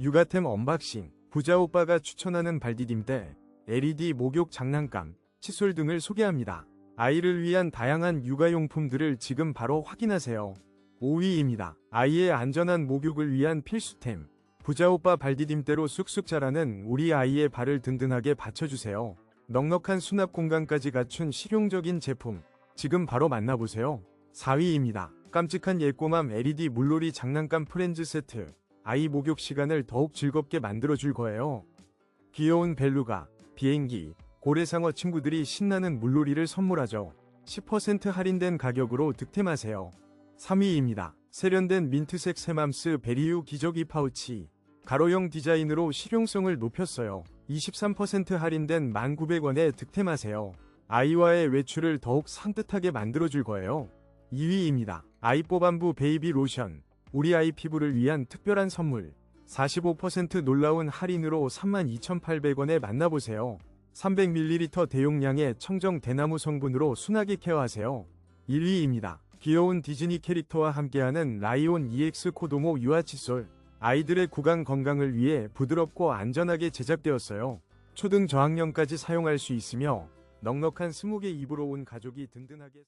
육아템 언박싱, 부자 오빠가 추천하는 발디딤대, LED 목욕 장난감, 칫솔 등을 소개합니다. 아이를 위한 다양한 육아용품들을 지금 바로 확인하세요. 5위입니다. 아이의 안전한 목욕을 위한 필수템. 부자오빠 발디딤대로 쑥쑥 자라는 우리 아이의 발을 든든하게 받쳐주세요. 넉넉한 수납 공간까지 갖춘 실용적인 제품. 지금 바로 만나보세요. 4위입니다. 깜찍한 예꼬맘 LED 물놀이 장난감 프렌즈 세트. 아이 목욕 시간을 더욱 즐겁게 만들어줄 거예요. 귀여운 벨루가, 비행기, 고래상어 친구들이 신나는 물놀이를 선물하죠. 10% 할인된 가격으로 득템하세요. 3위입니다. 세련된 민트색 세맘스 베리유 기저귀 파우치. 가로형 디자인으로 실용성을 높였어요. 23% 할인된 1,900원에 득템하세요. 아이와의 외출을 더욱 산뜻하게 만들어줄 거예요. 2위입니다. 아이뽀반부 베이비 로션. 우리 아이 피부를 위한 특별한 선물. 45% 놀라운 할인으로 32,800원에 만나보세요. 300ml 대용량의 청정 대나무 성분으로 순하게 케어하세요. 1위입니다. 귀여운 디즈니 캐릭터와 함께하는 라이온 EX 코도모 유아 칫솔. 아이들의 구강 건강을 위해 부드럽고 안전하게 제작되었어요. 초등 저학년까지 사용할 수 있으며 넉넉한 20개 입으로 온 가족이 든든하게